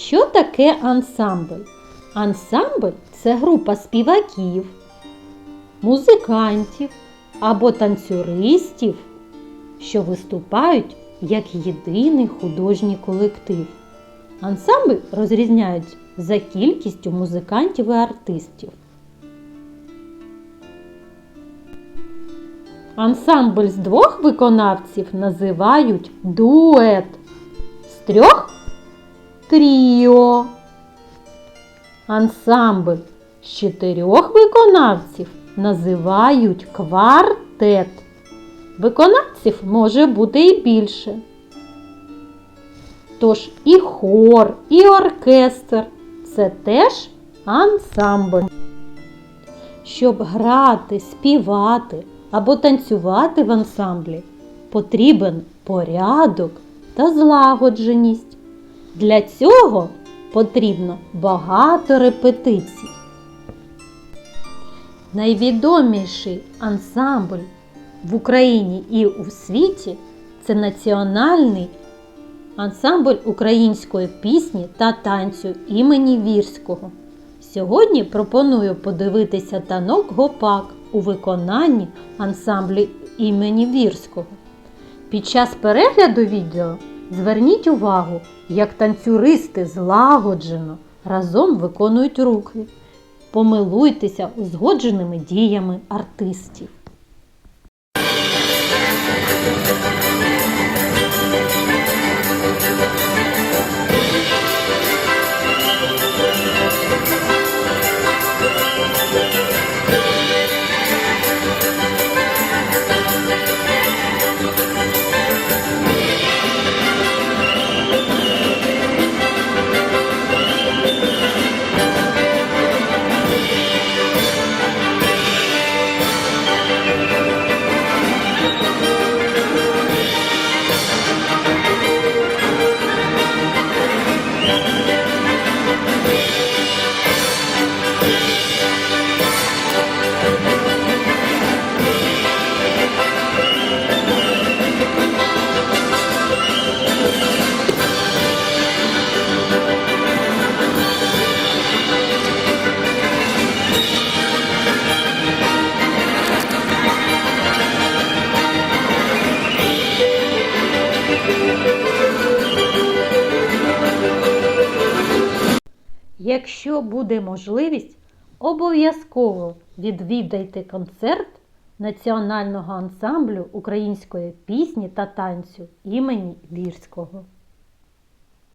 Що таке ансамбль? Ансамбль це група співаків, музикантів або танцюристів, що виступають як єдиний художній колектив. Ансамбль розрізняють за кількістю музикантів і артистів. Ансамбль з двох виконавців називають дует, з трьох тріо. Ансамбль з чотирьох виконавців називають квартет. Виконавців може бути і більше. Тож і хор, і оркестр це теж ансамбль. Щоб грати, співати або танцювати в ансамблі, потрібен порядок та злагодженість. Для цього потрібно багато репетицій. Найвідоміший ансамбль в Україні і у світі це національний ансамбль української пісні та танцю імені Вірського. Сьогодні пропоную подивитися танок гопак у виконанні ансамблю імені Вірського. Під час перегляду відео зверніть увагу, як танцюристи злагоджено разом виконують рухи. Помилуйтеся узгодженими діями артистів. Якщо буде можливість, обов'язково відвідайте концерт Національного ансамблю української пісні та танцю імені Вірського.